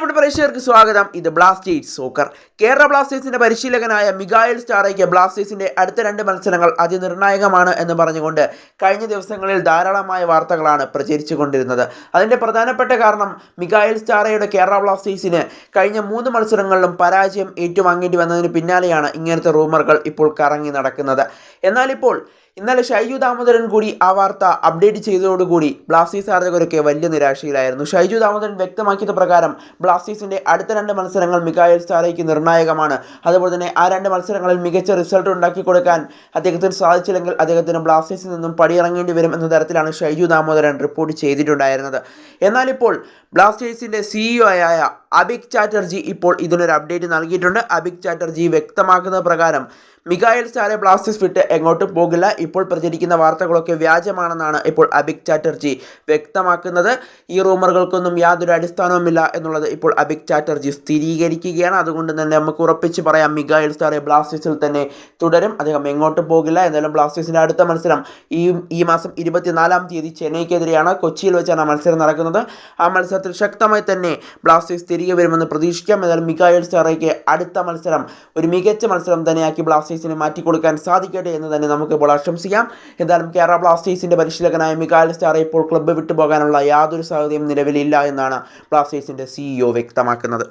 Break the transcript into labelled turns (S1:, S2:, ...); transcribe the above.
S1: പ്രിയപ്പെട്ട പ്രേക്ഷകർക്ക് സ്വാഗതം. ഇത് ബ്ലാസ്റ്റേഴ്സ് സോക്കർ കേരള ബ്ലാസ്റ്റേഴ്സിന്റെ പരിശീലകനായ മിഗായൽ സ്റ്റാറയ്ക്ക് ബ്ലാസ്റ്റേഴ്സിന്റെ അടുത്ത രണ്ട് മത്സരങ്ങൾ അതിനിർണായകമാണ് എന്ന് പറഞ്ഞുകൊണ്ട് കഴിഞ്ഞ ദിവസങ്ങളിൽ ധാരാളമായ വാർത്തകളാണ് പ്രചരിച്ചുകൊണ്ടിരുന്നത്. അതിന്റെ പ്രധാനപ്പെട്ട കാരണം മിഗായൽ സ്റ്റാറയുടെ കേരള ബ്ലാസ്റ്റേഴ്സിന് കഴിഞ്ഞ മൂന്ന് മത്സരങ്ങളിലും പരാജയം ഏറ്റുവാങ്ങേണ്ടി വന്നതിന് പിന്നാലെയാണ് ഇങ്ങനത്തെ റൂമറുകൾ ഇപ്പോൾ കറങ്ങി നടക്കുന്നത്. എന്നാൽ ഇപ്പോൾ ഇന്നലെ ഷൈജു ദാമോദരൻ കൂടി ആ വാർത്ത അപ്ഡേറ്റ് ചെയ്തതോടുകൂടി ബ്ലാസ്റ്റേഴ്സ് ആരാധകരൊക്കെ വലിയ നിരാശയിലായിരുന്നു. ഷൈജു ദാമോദരൻ വ്യക്തമാക്കിയത് പ്രകാരം ബ്ലാസ്റ്റേഴ്സിന്റെ അടുത്ത രണ്ട് മത്സരങ്ങൾ മികായൽ സ്റ്റാറയ്ക്ക് നിർണായകമാണ്. അതുപോലെ തന്നെ ആ രണ്ട് മത്സരങ്ങളിൽ മികച്ച റിസൾട്ട് ഉണ്ടാക്കി കൊടുക്കാൻ അദ്ദേഹത്തിന് സാധിച്ചില്ലെങ്കിൽ അദ്ദേഹത്തിന് ബ്ലാസ്റ്റേഴ്സിൽ നിന്നും പടിയിറങ്ങേണ്ടി വരും എന്ന തരത്തിലാണ് ഷൈജു ദാമോദരൻ റിപ്പോർട്ട് ചെയ്തിട്ടുണ്ടായിരുന്നത്. എന്നാൽ ഇപ്പോൾ ബ്ലാസ്റ്റേഴ്സിന്റെ സിഇഒ ആയ അബിക് ചാറ്റർജി ഇപ്പോൾ ഇതിനൊരു അപ്ഡേറ്റ് നൽകിയിട്ടുണ്ട്. അബിക് ചാറ്റർജി വ്യക്തമാക്കുന്ന പ്രകാരം മികായൽ സ്റ്റാറെ ബ്ലാസ്റ്റേഴ്സ് വിട്ട് എങ്ങോട്ടും പോകില്ല. ഇപ്പോൾ പ്രചരിക്കുന്ന വാർത്തകളൊക്കെ വ്യാജമാണെന്നാണ് ഇപ്പോൾ അബിക് ചാറ്റർജി വ്യക്തമാക്കുന്നത്. ഈ റൂമറുകൾക്കൊന്നും യാതൊരു അടിസ്ഥാനവുമില്ല എന്നുള്ളത് ഇപ്പോൾ അബിക് ചാറ്റർജി സ്ഥിരീകരിക്കുകയാണ്. അതുകൊണ്ട് തന്നെ നമുക്ക് ഉറപ്പിച്ച് പറയാം മികായൽ സ്റ്റാറെ ബ്ലാസ്റ്റേഴ്സിൽ തന്നെ തുടരും. അദ്ദേഹം എങ്ങോട്ടും പോകില്ല. എന്തായാലും ബ്ലാസ്റ്റേഴ്സിന്റെ അടുത്ത മത്സരം ഈ ഈ മാസം ഇരുപത്തിനാലാം തീയതി ചെന്നൈക്കെതിരെയാണ് കൊച്ചിയിൽ വെച്ചാണ് മത്സരം നടക്കുന്നത്. ആ മത്സരത്തിൽ ശക്തമായി തന്നെ ബ്ലാസ്റ്റേഴ്സ് തിരികെ വരുമെന്ന് പ്രതീക്ഷിക്കാം. എന്നാൽ മികായൽ സ്റ്റാറയ്ക്ക് അടുത്ത മത്സരം ഒരു മികച്ച മത്സരം തന്നെയാക്കി ബ്ലാസ്റ്റേഴ്സിനെ മാറ്റിക്കൊടുക്കാൻ സാധിക്കട്ടെ എന്ന് തന്നെ നമുക്ക് ഇപ്പോൾ ആശംസിക്കാം. എന്തായാലും കേരള ബ്ലാസ്റ്റേഴ്സിന്റെ പരിശീലകനായ മികായൽ സ്റ്റാറെ ഇപ്പോൾ ക്ലബ്ബ് വിട്ടുപോകാനുള്ള യാതൊരു സാധ്യതയും നിലവിലില്ല എന്നാണ് ബ്ലാസ്റ്റേഴ്സിന്റെ സിഇഒ വ്യക്തമാക്കുന്നത്.